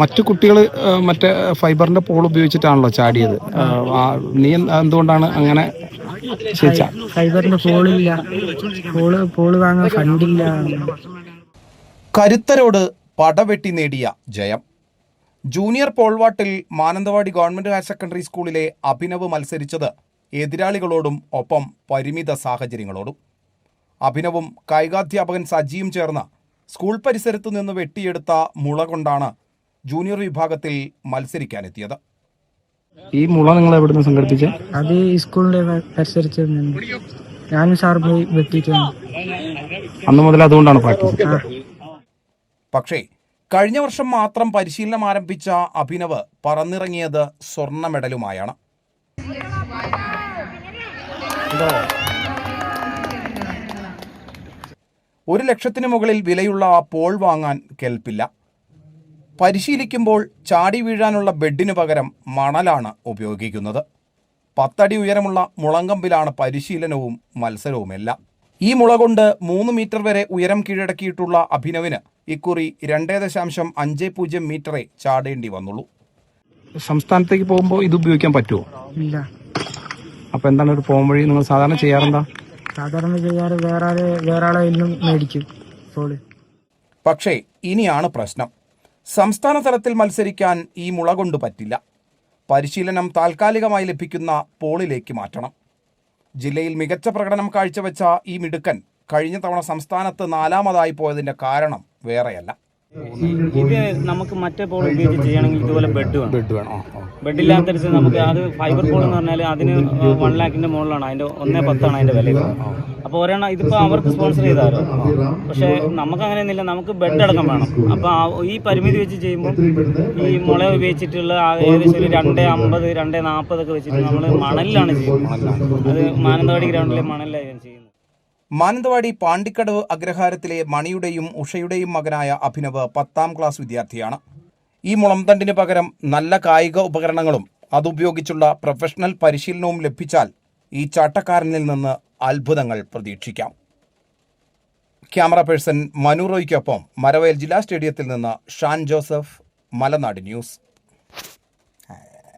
മറ്റു കുട്ടികൾ മറ്റേ ഫൈബറിന്റെ പോൾ ഉപയോഗിച്ചിട്ടാണല്ലോ ചാടിയത്. നീ എന്തുകൊണ്ടാണ് അങ്ങനെ ഫൈബറിന്റെ പോളില്ല. പോൾ പോൾ വാങ്ങാൻ ഫണ്ടില്ല. കരുത്തരോട് പടവെട്ടി നേടിയ ജയം. ജൂനിയർ പോൾവാട്ടിൽ മാനന്തവാടി ഗവൺമെന്റ് ഹയർ സെക്കൻഡറി സ്കൂളിലെ അഭിനവ് മത്സരിച്ചത് എതിരാളികളോടും ഒപ്പം പരിമിത സാഹചര്യങ്ങളോടും. അഭിനവും കായികാധ്യാപകൻ സജിയും ചേർന്ന് സ്കൂൾ പരിസരത്തു നിന്ന് വെട്ടിയെടുത്ത മുള കൊണ്ടാണ് ജൂനിയർ വിഭാഗത്തിൽ മത്സരിക്കാനെത്തിയത്. ഈ മുള നിങ്ങൾ എവിടുന്ന് സംഘടിപ്പിച്ച? അത് ഈ സ്കൂളിന്റെ പരിസരത്ത് ഞാനും സാർ പോയി വെട്ടിയിട്ട് വന്നു അന്ന് മുതൽ അതുകൊണ്ടാണ് പ്രാക്ടീസ് പക്ഷേ കഴിഞ്ഞ വർഷം മാത്രം പരിശീലനം ആരംഭിച്ച അഭിനവ് പറന്നിറങ്ങിയത് സ്വർണ മെഡലുമായാണ്. ഒരു ലക്ഷത്തിന് മുകളിൽ വിലയുള്ള ആ പോൾ വാങ്ങാൻ കേൾപ്പില്ല പരിശീലിക്കുമ്പോൾ ചാടി വീഴാനുള്ള ബെഡിന് പകരം മണലാണ് ഉപയോഗിക്കുന്നത്. പത്തടി ഉയരമുള്ള മുളങ്കമ്പിലാണ് പരിശീലനവും മത്സരവുമെല്ലാം. ഈ മുള കൊണ്ട് മൂന്ന് മീറ്റർ വരെ ഉയരം കീഴടക്കിയിട്ടുള്ള അഭിനവിന് ഇക്കുറി രണ്ടേ ദശാംശം അഞ്ച് പൂജ്യം മീറ്ററെ ചാടേണ്ടി വന്നുള്ളൂ. സംസ്ഥാനത്തേക്ക് പോകുമ്പോൾ ഇത് ഉപയോഗിക്കാൻ പറ്റുമോ? ഇല്ല. അപ്പൊ എന്താണ് ഒരു പോം വഴി നിങ്ങൾ സാധാരണ ചെയ്യാറെന്താ സാധാരണ ചെയ്യാറ് വേറെ വേറെ എല്ലാം മേടിക്കും. പോൾ പക്ഷേ ഇനിയാണ് പ്രശ്നം. സംസ്ഥാന തലത്തിൽ മത്സരിക്കാൻ ഈ മുള കൊണ്ട് പറ്റില്ല. പരിശീലനം താൽക്കാലികമായി ലഭിക്കുന്ന പോളിലേക്ക് മാറ്റണം. ജില്ലയിൽ മികച്ച പ്രകടനം കാഴ്ചവെച്ച ഈ മിടുക്കൻ കഴിഞ്ഞ തവണ സംസ്ഥാനത്ത് നാലാമതായി പോയതിന്റെ കാരണം വേറെയല്ല. ഇത് നമുക്ക് മറ്റേ പോൾ ഉപയോഗിച്ച് ചെയ്യണമെങ്കിൽ ഇതുപോലെ ബെഡ് വേണം. ബെഡ് വേണം. ബെഡ് ഇല്ലാത്തടുത്ത് നമുക്ക് അത് ഫൈബർ പോൾ എന്ന് പറഞ്ഞാൽ അതിന് വൺ ലാഖിന്റെ മുകളിലാണ് അതിന്റെ ഒന്നേ പത്താണ് അതിന്റെ വില അപ്പോൾ ഒരെണ്ണം ഇതിപ്പോൾ അവർക്ക് സ്പോൺസർ ചെയ്താലോ? പക്ഷേ നമുക്ക് അങ്ങനെയൊന്നുമില്ല. നമുക്ക് ബെഡ് അടക്കം വേണം. അപ്പോൾ ഈ പരിമിതി വെച്ച് ചെയ്യുമ്പോൾ ഈ മുള ഉപയോഗിച്ചിട്ടുള്ള ഏകദേശം ഒരു രണ്ട് അമ്പത് രണ്ട് നാൽപ്പതൊക്കെ വെച്ചിട്ട് നമ്മൾ മണലിലാണ് ചെയ്യുന്നത്. അത് മാനന്തവാടി ഗ്രൗണ്ടിലെ മണലിലാണ് ചെയ്യുന്നത്. മാനന്തവാടി പാണ്ടിക്കടവ് അഗ്രഹാരത്തിലെ മണിയുടെയും ഉഷയുടെയും മകനായ അഭിനവ് പത്താം ക്ലാസ് വിദ്യാർത്ഥിയാണ്. ഈ മുളംതണ്ടിന് പകരം നല്ല കായിക ഉപകരണങ്ങളും അതുപയോഗിച്ചുള്ള പ്രൊഫഷണൽ പരിശീലനവും ലഭിച്ചാൽ ഈ ചാട്ടക്കാരനിൽ നിന്ന് അത്ഭുതങ്ങൾ പ്രതീക്ഷിക്കാം. ക്യാമറ പേഴ്സൺ മനു റോയ്ക്കൊപ്പം മരവയൽ ജില്ലാ സ്റ്റേഡിയത്തിൽ നിന്ന് ഷാൻ ജോസഫ് മലനാട് ന്യൂസ്.